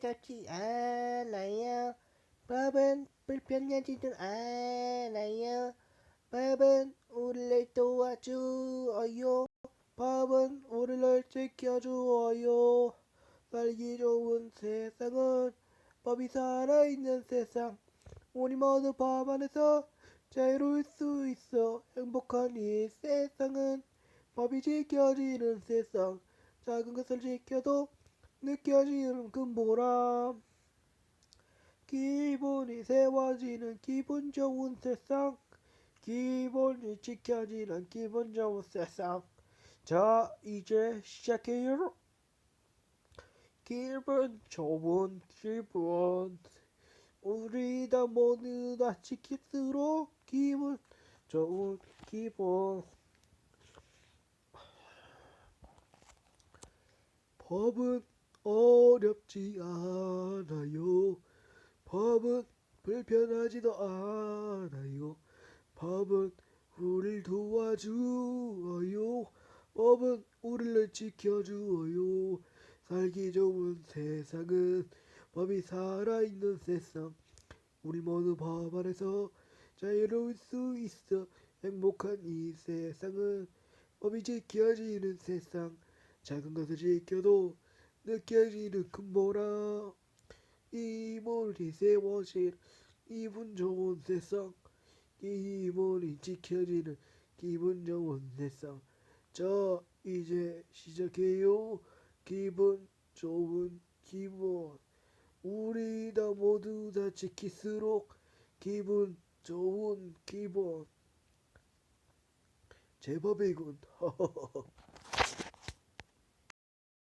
좋지 않아요. 법은 불편하지 좀 않아요. 법은 우리를 도와주어요. 법은 우리를 지켜주어요. 살기 좋은 세상은 법이 살아있는 세상. 우리 모두 법 안에서 자유로울 수 있어. 행복한 이 세상은 법이 지켜지는 세상. 작은 것을 지켜도 느껴지는 그 보람. 기본이 세워지는 기분 좋은 세상. 기본이 지켜지는 기분 좋은 세상. 자, 이제 시작해요. 기분 좋은 기분. 우리 다 모두 다 지킬수록 기분 좋은 기분. 법은 어렵지 않아요. 법은 불편하지도 않아요. 법은 우리를 도와주어요. 법은 우리를 지켜주어요. 살기 좋은 세상은 법이 살아있는 세상. 우리 모두 법 안에서 자유로울 수 있어. 행복한 이 세상은 법이 지켜지는 세상. 작은 것을 지켜도 느껴지는 큰 보람. 이물이 세워진 기분 좋은 세상. 기분이 지켜지는 기분 좋은 세상. 자, 이제 시작해요. 기분 좋은 기분. 우리 다 모두 다 지킬수록 기분 좋은 기분. 제법이군.